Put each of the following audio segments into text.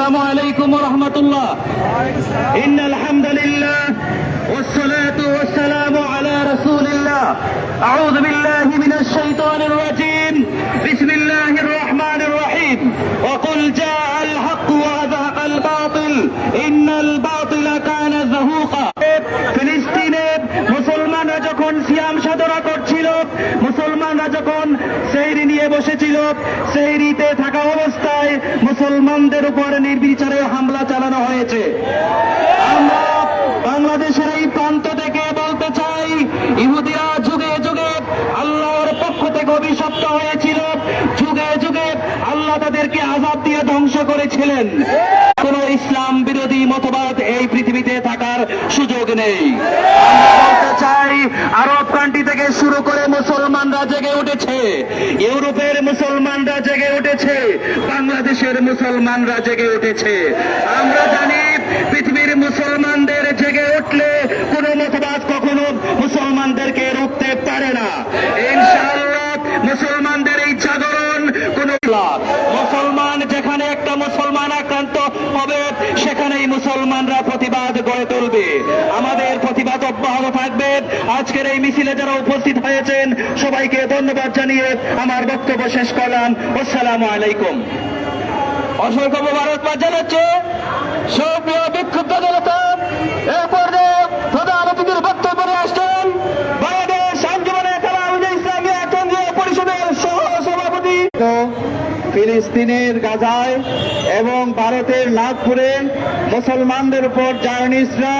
السلام عليكم ورحمة الله إن الحمد لله والصلاة والسلام على رسول الله أعوذ بالله من الشيطان الرجيم بسم الله الرحمن الرحيم وقل جاء الحق وزهق الباطل إن الباطل كان زهوقا ফিলিস্তিনে মুসলমানরা যখন সিয়াম সাধনা করছিল মুসলমানরা যখন সেইরি নিয়ে বসেছিল। সেইরিতে থাকা অবস্থায় মুসলমানদের উপর নির্বিচারে হামলা চালানো হয়েছে। আমরা বাংলাদেশের এই প্রান্ত থেকে বলতে চাই, ইহুদিরা যুগে যুগে আল্লাহর পক্ষ থেকে অভিশপ্ত হয়েছিল। যুগে যুগে আল্লাহ তাদেরকে আজাদ দিয়ে ধ্বংস করেছিলেন। কোন ইসলাম বিরোধী মতবাদ এই পৃথিবীতে থাকার সুযোগ নেই। আমরা বলতে চাই, আরব ইউরোপের মুসলমানরা জেগে উঠেছে, বাংলাদেশের মুসলমানরা জেগে উঠেছে। আমরা জানি পৃথিবীর মুসলমানদের জেগে উঠলে কোন মতবাদ কখনো মুসলমানদেরকে রুখতে পারে না। ইনশাআল্লাহ মুসলমান হবে, সেখানেই মুসলমানরা প্রতিবাদ গড়ে তুলবে। আমাদের প্রতিবাদ অব্যাহত থাকবে। আজকের এই মিছিলে যারা উপস্থিত হয়েছেন, সবাইকে ধন্যবাদ জানিয়ে আমার বক্তব্য শেষ করলাম। আসসালামু আলাইকুম। অসংখ্য ভারত বাজার হচ্ছে সব বিক্ষুব্ধ জনতা। ফিলিস্তিনের গাজায় এবং ভারতের নাগপুরে মুসলমানদের উপর জায়নিসরা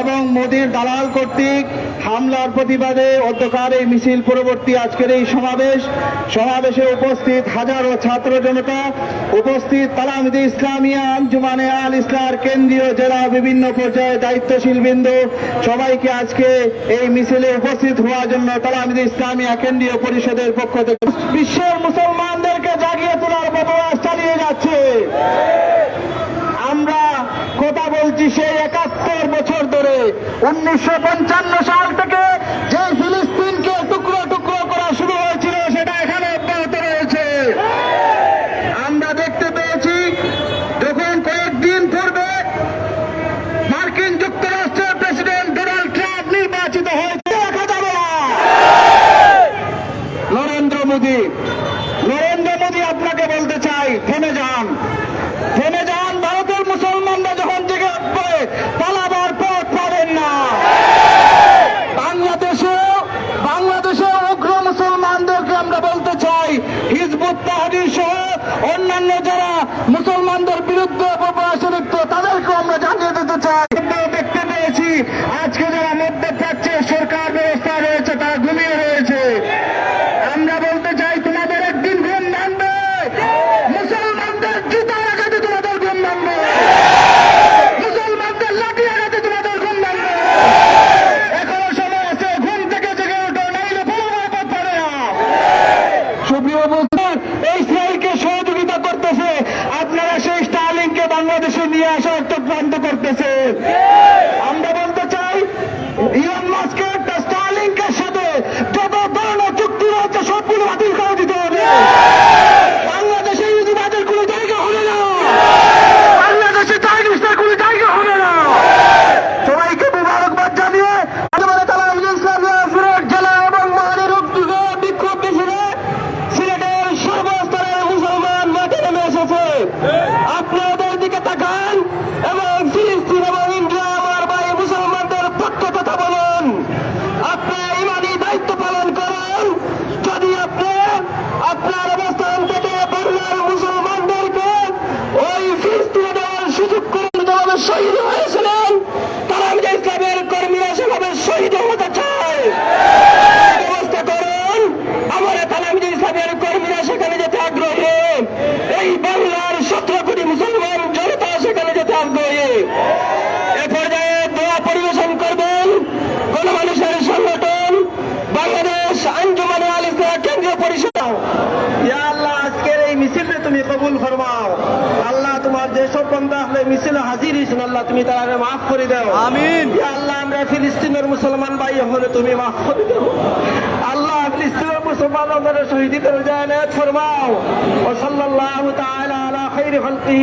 এবং মোদীর দালাল কর্তৃক হামলার প্রতিবাদে অন্ধকার এই মিছিল পরবর্তী আজকের এই সমাবেশ। সমাবেশে উপস্থিত হাজারো ছাত্র জনতা, উপস্থিত তালামদি ইসলামিয়া, আঞ্জুমানে আল ইসলার কেন্দ্রীয় জেলা বিভিন্ন পর্যায়ে দায়িত্বশীল বিন্দু, সবাইকে আজকে এই মিছিলে উপস্থিত হওয়ার জন্য তালামদি ইসলামিয়া কেন্দ্রীয় পরিষদের পক্ষ থেকে। বিশ্বের মুসলমান আমরা কথা বলছি সেই একাত্তর বছর ধরে উনিশশো পঞ্চান্ন সাল থেকে বাংলাদেশে নিয়ে আসা অর্থ প্রান্ত করতেছে। আমরা আল্লাহ তুমি তার আগে মাফ করে দাও। আমিন। আল্লাহ আমরা ফিলিস্তিনের মুসলমান ভাই হলে তুমি মাফ করে দাও। আল্লাহ ফিলিস্তিনের মুসলমান শহীদ ফরমাও। ও সাল্লাল্লাহু তাআলা আলা খাইরি খালকিহি।